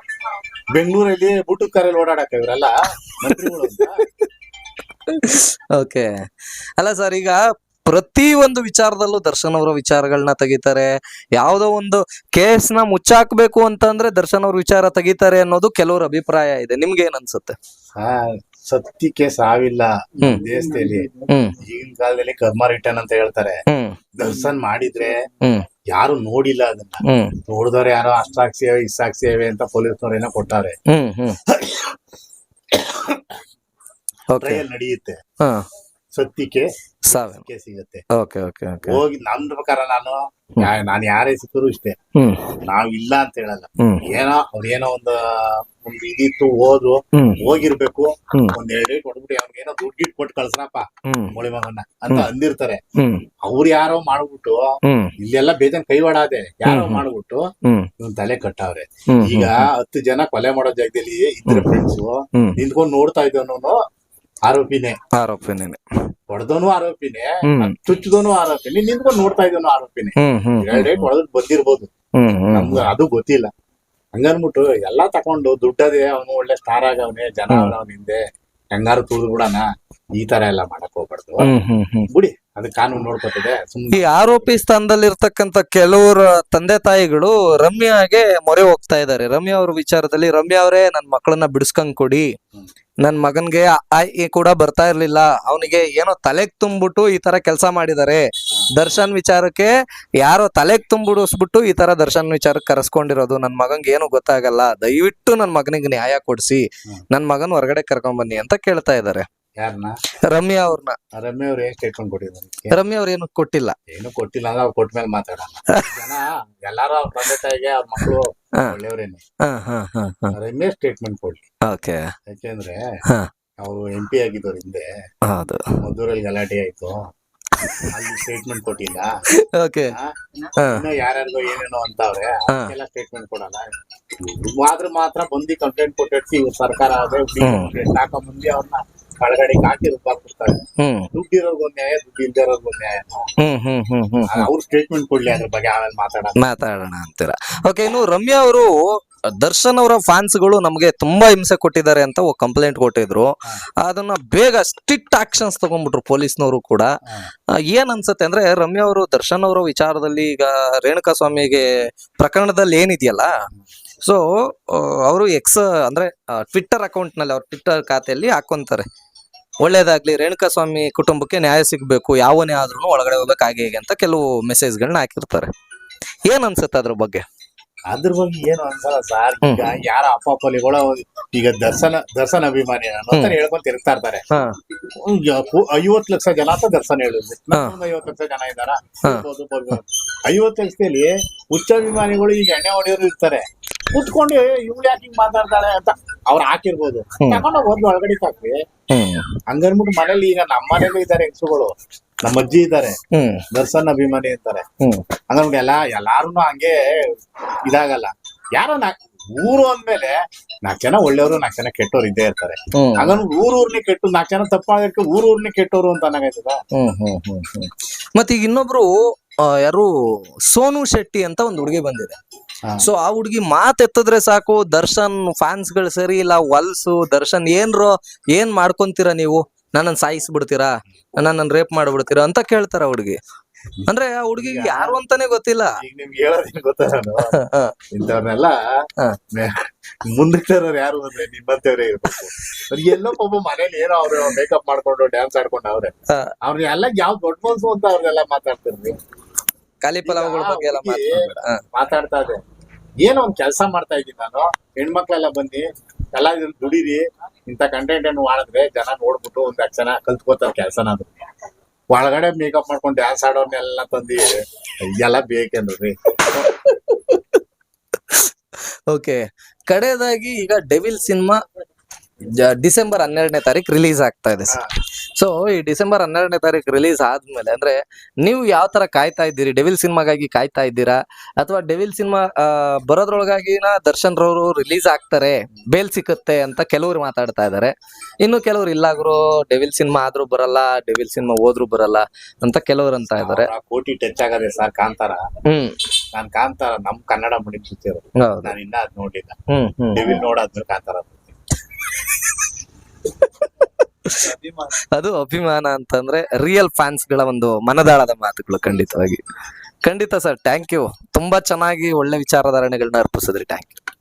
ಬೆಂಗಳೂರಲ್ಲಿ ಬುಟ್ಟು ಕಾರಲ್ಲಿ ಓಡಾಡಕ ಇವರೆಲ್ಲ? ಮಂತ್ರಿಗಳು ಅಂತ? ಓಕೆ. ಅಲ್ಲ ಸರ್ ಈಗ ಪ್ರತಿ ಒಂದು ವಿಚಾರದಲ್ಲೂ ದರ್ಶನ್ ಅವರ ವಿಚಾರಗಳನ್ನ ತೆಗಿತಾರೆ. ಯಾವುದೋ ಒಂದು ಕೇಸ್ನ ಮುಚ್ಚಾಕ್ಬೇಕು ಅಂತಂದ್ರೆ ದರ್ಶನ್ ಅವ್ರ ವಿಚಾರ ತೆಗಿತಾರೆ ಅನ್ನೋದು ಕೆಲವರ ಅಭಿಪ್ರಾಯ ಇದೆ. ನಿಮ್ಗೆ ಏನ್ ಅನ್ಸುತ್ತೆ ಸತ್ಯಕ್ಕೆ ಸಾವಿಲ್ಲ. ದೇಶದಲ್ಲಿ ಈಗಿನ ಕಾಲದಲ್ಲಿ ಕರ್ಮ ರಿಟರ್ನ್ ಅಂತ ಹೇಳ್ತಾರೆ. ದರ್ಶನ್ ಮಾಡಿದ್ರೆ ಯಾರು ನೋಡಿಲ್ಲ ಅದನ್ನ. ನೋಡಿದವ್ರು ಯಾರೋ ಅಷ್ಟಾಗ್ಸಿಯವೆ ಇಷ್ಟಾಗ್ಸಿಯವೆ ಅಂತ ಪೊಲೀಸ್ನವ್ರು ಏನೋ ಕೊಟ್ಟಾರೆ. ಟ್ರಯಲ್ [coughs] ನಡೆಯುತ್ತೆ. ಸಾವಿರ ಸತ್ಯ ಸಿಗತ್ತೆ. Okay okay okay. ಹೋಗಿ ನಮ್ ಪ್ರಕಾರ ನಾನು ಯಾ- ನಾನ್ ಯಾರೇ ಸಿಕ್ಕರು ಇಷ್ಟೇ. ಹ್ಮ್. ನಾವ್ ಇಲ್ಲ ಅಂತ ಹೇಳಲ್ಲ. ಹ್ಮ್. ಏನೋ ಅವ್ರೇನೋ ಒಂದು ಒಂದ್ ಇದಿತ್ತು ಹೋದ್ರು ಹ್ಮ್. ಹೋಗಿರ್ಬೇಕು. ಹ್ಮ್. ಒಂದ್ ಎರಡು ರೇಟ್ ಹೊಡ್ಬಿಟ್ಟು ಅವ್ನಿಗೇನೋ ದುಡ್ಡು ಗಿಟ್ ಕೊಟ್ಟು ಕಳ್ಸ್ರಪ್ಪ ಹ್ಮ್. ಮೊಳಿ ಮಗನ್ನ ಅಂತ ಅಂದಿರ್ತಾರೆ. ಹ್ಮ್. ಅವ್ರು ಯಾರೋ ಮಾಡ್ಬಿಟ್ಟು ಹ್ಮ್. ಇಲ್ಲೆಲ್ಲ ಕೈವಾಡ ಕೈವಾಡಾದೆ ಯಾರೋ ಹ್ಮ್. ಮಾಡ್ಬಿಟ್ಟು ಹ್ಮ್. ಇವ್ನ್ ತಲೆ ಕಟ್ಟವ್ರೆ. ಹ್ಮ್ ಈಗ ಹತ್ತು ಜನ ಕೊಲೆ ಮಾಡೋ ಜಾಗದಲ್ಲಿ ಇದ್ರ ಫ್ರೆಂಡ್ಸ್ ಹ್ಮ್. ನಿಂತ್ಕೊಂಡ್ ನೋಡ್ತಾ ಇದ್ದವನು ಆರೋಪಿನೇ. ಆರೋಪಿನೇನೆ ಹೊಡೆದೋನು ಆರೋಪಿನೇ ಚುಚ್ಚದೋನು ಆರೋಪಿನಿ. ಆರೋಪಿನೇ ನಿಂತ್ಕೊಂಡು ನೋಡ್ತಾ ಇದ್ದೋನು ಆರೋಪಿನೇ. ಎರಡ್ ಹೊಡೆದ್ ಬಂದಿರ್ಬೋದು. ನಮ್ಗೆ ಅದು ಗೊತ್ತಿಲ್ಲ. ಹಂಗನ್ಬಿಟ್ಟು ಎಲ್ಲಾ ತಕೊಂಡು ದುಡ್ಡದೆ ಅವನು ಒಳ್ಳೆ ಸ್ಟಾರ್ ಆಗವನೆ ಜನ ಅವನ ಹಿಂದೆ. ಹೆಂಗಾರು ತುಳಿದು ಬಿಡಣ. ಈ ತರ ಎಲ್ಲ ಮಾಡಕ್ ಹೋಗ್ಬಾರ್ದು. ಬಿಡಿ. ಅದು ಕಾನೂನು ನೋಡ್ಕೊತದೆ. ಈ ಆರೋಪಿ ಸ್ಥಾನದಲ್ಲಿ ಇರ್ತಕ್ಕಂತ ಕೆಲವರ ತಂದೆ ತಾಯಿಗಳು ರಮ್ಯಾಗೆ ಮೊರೆ ಹೋಗ್ತಾ ಇದ್ದಾರೆ. ರಮ್ಯಾ ಅವ್ರ ವಿಚಾರದಲ್ಲಿ ರಮ್ಯಾ ಅವರೇ ನನ್ ಮಕ್ಕಳನ್ನ ಬಿಡಿಸ್ಕೊಂಡ್ ಕೊಡಿ. ಹ್ಮ್. ನನ್ ಮಗನ್ಗೆ ಆ ಈ ಕೂಡ ಬರ್ತಾ ಇರ್ಲಿಲ್ಲ. ಅವನಿಗೆ ಏನೋ ತಲೆಗ್ ತುಂಬಿಟ್ಟು ಈ ತರ ಕೆಲಸ ಮಾಡಿದ್ದಾರೆ ದರ್ಶನ್ ವಿಚಾರಕ್ಕೆ ಯಾರೋ ತಲೆಗ್ ತುಂಬಿಡಿಸ್ಬಿಟ್ಟು ಈ ತರ ದರ್ಶನ್ ವಿಚಾರಕ್ಕೆ ಕರೆಸ್ಕೊಂಡಿರೋದು. ನನ್ ಮಗನ್ಗೆ ಏನು ಗೊತ್ತಾಗಲ್ಲ. ದಯವಿಟ್ಟು ನನ್ ಮಗನಿಗೆ ನ್ಯಾಯ ಕೊಡಿಸಿ. ನನ್ ಮಗನ್ ಹೊರಗಡೆ ಕರ್ಕೊಂಡ್ ಬನ್ನಿ ಅಂತ ಕೇಳ್ತಾ ಇದ್ದಾರೆ ರಮ್ಯಾ ಅವ್ರನ್ನ ರಮ್ಯಾ ಅವ್ರು ಏನ್ ಸ್ಟೇಟ್ಮೆಂಟ್ ಕೊಟ್ಟಿದ್ದಾರೆ? ರಮ್ಯಾ ಅವ್ರ ಏನು ಕೊಟ್ಟಿಲ್ಲ. ಏನು ಕೊಟ್ಟಿಲ್ಲ ಅಂದ್ರೆ ಅವ್ರು ಕೊಟ್ಟ ಮೇಲೆ ಮಾತಾಡೋಣ. ಜನ ಎಲ್ಲಾರು ಅವ್ರ ತಂದೆ ತಾಯಿಗೆ ಅವ್ರ ಮಕ್ಕಳು. ಒಳ್ಳೆಯವ್ರೇನೆ. ಹಾ ಹಾ ಹಾ ಹಾ. ರಮ್ಯ ಸ್ಟೇಟ್ಮೆಂಟ್ ಕೊಡ್ಲಿ. ಓಕೆ. ಯಾಕೆಂದ್ರೆ. ಅವರು ಎಂ ಪಿ ಆಗಿದ್ದವ್ರ ಹಿಂದೆ. ಹೌದು. ಮದ್ದೂರಲ್ಲಿ ಗಲಾಟೆ ಆಯ್ತು. ಅಲ್ಲಿ ಸ್ಟೇಟ್ಮೆಂಟ್ ಕೊಟ್ಟಿಲ್ಲ. ಓಕೆ. ಯಾರ್ಯಾರಿಗೋ ಏನೇನೋ ಅಂತವ್ರೆ. ಎಲ್ಲ ಸ್ಟೇಟ್ಮೆಂಟ್ ಕೊಡಲ್ಲ. ಆದ್ರೆ ಮಾತ್ರ ಬಂದಿ ಕಂಪ್ಲೇಂಟ್ ಕೊಟ್ಟಿರ್ತಿ ಸರ್ಕಾರ ಆದ್ರೆ ಕಂಪ್ಲೇಂಟ್ ಮುಂದೆ ಅವ್ರನ್ನ ಕಳಗಡೆ ಕಾಟಿ ರೂಪಾಕ್ಬಿಡ್ತಾರೆ ಹ್ಮ್. ದುಡ್ಡು ಇರೋರ್ಗೊಂದ್ ನ್ಯಾಯ ದುಡ್ಡು ಇಲ್ದೇ ಇರೋರ್ಗೊಂದ್ ನ್ಯಾಯ. ಹ್ಮ್ ಹ್ಮ್ ಹ್ಮ್ ಹ್ಮ್ ಅವ್ರು ಸ್ಟೇಟ್ಮೆಂಟ್ ಕೊಡ್ಲಿ ಅದ್ರ ಬಗ್ಗೆ ಆಮೇಲೆ ಮಾತಾಡೋಣ. ಮಾತಾಡೋಣ ಅಂತೀರಾ? ಓಕೆ ಇನ್ನು ರಮ್ಯಾ ಅವರು ದರ್ಶನ್ ಅವರ ಫ್ಯಾನ್ಸ್ಗಳು ನಮಗೆ ತುಂಬಾ ಹಿಂಸೆ ಕೊಟ್ಟಿದ್ದಾರೆ ಅಂತ ಕಂಪ್ಲೇಂಟ್ ಕೊಟ್ಟಿದ್ರು. ಅದನ್ನ ಬೇಗ ಸ್ಟ್ರಿಕ್ಟ್ ಆಕ್ಷನ್ಸ್ ತಗೊಂಡ್ಬಿಟ್ರು ಪೊಲೀಸ್ನವರು ಕೂಡ. ಆ, ಏನ್ ಅನ್ಸುತ್ತೆ ಅಂದ್ರೆ ರಮ್ಯಾ ಅವರು ದರ್ಶನ್ ಅವರ ವಿಚಾರದಲ್ಲಿ ಈಗ ರೇಣುಕಾ ಸ್ವಾಮಿಗೆ ಪ್ರಕರಣದಲ್ಲಿ ಏನಿದೆಯಲ್ಲ? ಸೊ ಅವರು ಎಕ್ಸ್ ಅಂದ್ರೆ ಟ್ವಿಟ್ಟರ್ ಅಕೌಂಟ್ನಲ್ಲಿ ಅವ್ರ ಟ್ವಿಟ್ಟರ್ ಖಾತೆಯಲ್ಲಿ ಹಾಕೊಂತಾರೆ. ಒಳ್ಳೇದಾಗ್ಲಿ ರೇಣುಕಾ ಸ್ವಾಮಿ ಕುಟುಂಬಕ್ಕೆ ನ್ಯಾಯ ಸಿಗ್ಬೇಕು ಯಾವನೇ ಆದ್ರೂ ಒಳಗಡೆ ಹೋಗ್ಬೇಕಾಗಿ ಹಾಗೆ ಹೀಗೆ ಅಂತ ಕೆಲವು ಮೆಸೇಜ್ಗಳನ್ನ ಹಾಕಿರ್ತಾರೆ. ಏನ್ ಅನ್ಸುತ್ತೆ ಅದ್ರ ಬಗ್ಗೆ? ಅದ್ರ ಬಗ್ಗೆ ಏನು ಅನ್ಸಲ್ಲ ಸರ್ ಈಗ ಯಾರ ಅಪ್ಪ ಈಗ ದರ್ಶನ ದರ್ಶನ ಅಭಿಮಾನಿ ನಾನು ಅಂತ ಹೇಳ್ಕೊಂಡ್ ತಿರುಗ್ತಾ ಇರ್ತಾರೆ. ಹಾ. ಈಗ ಪು- ಐವತ್ತು ಲಕ್ಷ ಜನ ಅಂತ ದರ್ಶನ ಹೇಳಿದ್ರು. ಹಾ. ಐವತ್ತು ಲಕ್ಷ ಜನ ಇದಾರ ಹಾ. ಐವತ್ತು ಲಕ್ಷದಲ್ಲಿ ಹುಚ್ಚಾಭಿಮಾನಿಗಳು ಈಗ ಎಣ್ಣೆ ಹೊಡೆಯೋರು ಇರ್ತಾರೆ. ಕುತ್ಕೊಂಡು ಇವ್ಳು ಯಾಕೆ ಹಿಂಗ್ ಮಾತಾಡ್ತಾಳೆ ಅಂತ ಅವ್ರು ಹಾಕಿರ್ಬೋದು. ತಗೊಂಡ್ ಹೋದ್ ಒಳಗಡೆ ಹಾಕಿ ಹಂಗನ್ಬಿಟ್ಟು ಮನೇಲಿ ಈಗ ನಮ್ಮ ಮನೇಲಿ ಇದಾರೆ ಹೆಂಗಸುಗಳು. ನಮ್ಮ ಅಜ್ಜಿ ಇದಾರೆ. ದರ್ಶನ್ ಅಭಿಮಾನಿ ಅಂತಾರೆ ಹ್ಮ್. ಹಂಗನ್ಬಿಟ್ಟು ಎಲ್ಲ ಎಲ್ಲಾರು ಹಂಗೆ ಇದಾಗಲ್ಲ. ಯಾರು ನಾ ಊರು ಅಂದ್ಮೇಲೆ ನಾಲ್ಕು ಜನ ಒಳ್ಳೆಯವರು ನಾಲ್ಕು ಜನ ಕೆಟ್ಟವ್ರು ಇದ್ದೇ ಇರ್ತಾರೆ. ಹಂಗನ್ ಹಂಗನ್ ಊರೂರ್ನಿ ಕೆಟ್ಟು ನಾಲ್ಕು ಜನ ತಪ್ಪಾಗಕ್ಕೆ ಊರೂರ್ನೇ ಕೆಟ್ಟವ್ರು ಅಂತ ಅನ್ನಂಗಾಯ್ತದ? ಮತ್ತೆ ಈಗ ಇನ್ನೊಬ್ರು ಯಾರು ಸೋನು ಶೆಟ್ಟಿ ಅಂತ ಒಂದು ಹುಡುಗಿ ಬಂದಿದೆ. ಸೊ ಆ ಹುಡುಗಿ ಮಾತ್ ಎತ್ತಿದ್ರೆ ಸಾಕು ದರ್ಶನ್ ಫ್ಯಾನ್ಸ್ಗಳು ಸರಿ ಇಲ್ಲ ವಲ್ಸು ದರ್ಶನ್ ಏನ್ರೋ ಏನ್ ಮಾಡ್ಕೊಂತೀರಾ ನೀವು? ನನ್ನನ್ ಸಾಯಿಸ್ಬಿಡ್ತೀರಾ? ನನ್ನನ್ ರೇಪ್ ಮಾಡ್ಬಿಡ್ತೀರಾ ಅಂತ ಕೇಳ್ತಾರ ಹುಡುಗಿ. ಅಂದ್ರೆ ಆ ಹುಡುಗಿಗೆ ಯಾರು ಅಂತಾನೆ ಗೊತ್ತಿಲ್ಲ. ನಿಮ್ಗೆ ಹೇಳೋದೇನು ಗೊತ್ತಾ ನಾನು? ಇಂಥವ್ರನ್ನೆಲ್ಲ. ಮುಂದಕ್ಕೆ ತರೋರು ಯಾರು ಅಂದ್ರೆ ನಿಮ್ಮಂತವ್ರೇ ಇರ್ಬೇಕು. ಅವ್ರಿಗೆ ಎಲ್ಲೋ ಪಾಪ ಮನೇಲಿ ಏನೋ ಅವ್ರು ಮೇಕಪ್ ಮಾಡ್ಕೊಂಡು ಡ್ಯಾನ್ಸ್ ಆಡ್ಕೊಂಡು ಅವ್ರೆ. ಅವ್ರ ಅವ್ರನ್ನೆಲ್ಲ ಯಾವ ದೊಡ್ಡ ಮನ್ಸು ಅಂತ ಅವ್ರನ್ನೆಲ್ಲ ಮಾತಾಡ್ತಿರ್ರಿ. ಖಾಲಿ ಪಲಾವ್ಗಳ ಬಗ್ಗೆ ಎಲ್ಲ ಮಾತಾಡ್ತಾ ಇದೆ. ಏನೋ ಒಂದ್ ಕೆಲಸ ಮಾಡ್ತಾ ಇದ್ದೀನಿ ನಾನು. ಹೆಣ್ಮಕ್ಳೆಲ್ಲ ಬನ್ನಿ ಎಲ್ಲ ದುಡೀರಿ. ಇಂಥ ಕಂಟೆಂಟ್ ಅನ್ನು ಮಾಡಿದ್ರೆ ಜನ ನೋಡ್ಬಿಟ್ಟು ಒಂದ್ ಹತ್ತು ಜನ ಕಲ್ತ್ಕೋತಾರ ಕೆಲಸನ ಅದು. ಒಳಗಡೆ ಮೇಕಪ್ ಮಾಡ್ಕೊಂಡು ಡ್ಯಾನ್ಸ್ ಆಡೋರ್ನೆಲ್ಲ ತಂದಿ ಎಲ್ಲ ಬೇಕೇನ್ರಿ ಓಕೆ [laughs] ಕಡೆಯದಾಗಿ ಈಗ ಡೆವಿಲ್ ಸಿನಿಮಾ ಡಿಸೆಂಬರ್ ಹನ್ನೆರಡನೇ ತಾರೀಕು ರಿಲೀಸ್ ಆಗ್ತಾ ಇದೆ ಸರ್. ಸೊ ಈ ಡಿಸೆಂಬರ್ ಹನ್ನೆರಡನೇ ತಾರೀಕು ರಿಲೀಸ್ ಆದ್ಮೇಲೆ ಅಂದ್ರೆ ನೀವು ಯಾವ ತರ ಕಾಯ್ತಾ ಇದ್ದೀರಿ? ಡೆವಿಲ್ ಸಿನಿಮಾಗಾಗಿ ಕಾಯ್ತಾ ಇದ್ದೀರಾ? ಅಥವಾ ಡೆವಿಲ್ ಸಿನಿಮಾ ಬರೋದ್ರೊಳಗಾಗಿನ ದರ್ಶನ್ ರವರು ರಿಲೀಸ್ ಆಗ್ತಾರೆ ಬೇಲ್ ಸಿಕ್ಕುತ್ತೆ ಅಂತ ಕೆಲವರು ಮಾತಾಡ್ತಾ ಇದ್ದಾರೆ ಇನ್ನು ಕೆಲವರು ಇಲ್ಲ ಗುರು ಡೆವಿಲ್ ಸಿನಿಮಾ ಆದ್ರೂ ಬರಲ್ಲ ಡೆವಿಲ್ ಸಿನಿಮಾ ಹೋದ್ರೂ ಬರಲ್ಲ ಅಂತ ಕೆಲವರು ಅಂತ ಇದ್ದಾರೆ ಆ ಕೋಟಿ ಟಚ್ ಆಗದೆ ಸರ್ ಕಾಂತಾರ. ಹ್ಮ್. ನಾನ್ ಕಾಂತಾರ ನಮ್ ಕನ್ನಡ ಮಡಿ ಸುತ್ತಿರೋದು ನಾನು ಇನ್ನ ಅದ್ ನೋಡಿಲ್ಲ. ಡೆವಿಲ್ ನೋಡಾದ್ಮೇಲೆ ಕಾಂತಾರ ಅದು ಅಭಿಮಾನ ಅಂತಂದ್ರೆ ರಿಯಲ್ ಫ್ಯಾನ್ಸ್ಗಳ ಒಂದು ಮನದಾಳದ ಮಾತುಗಳು ಖಂಡಿತವಾಗಿ. ಖಂಡಿತ ಸರ್ ಥ್ಯಾಂಕ್ ಯು ತುಂಬಾ ಚೆನ್ನಾಗಿ ಒಳ್ಳೆ ವಿಚಾರಧಾರಣೆಗಳನ್ನ ಅರ್ಪಿಸಿದ್ರಿ. Thank you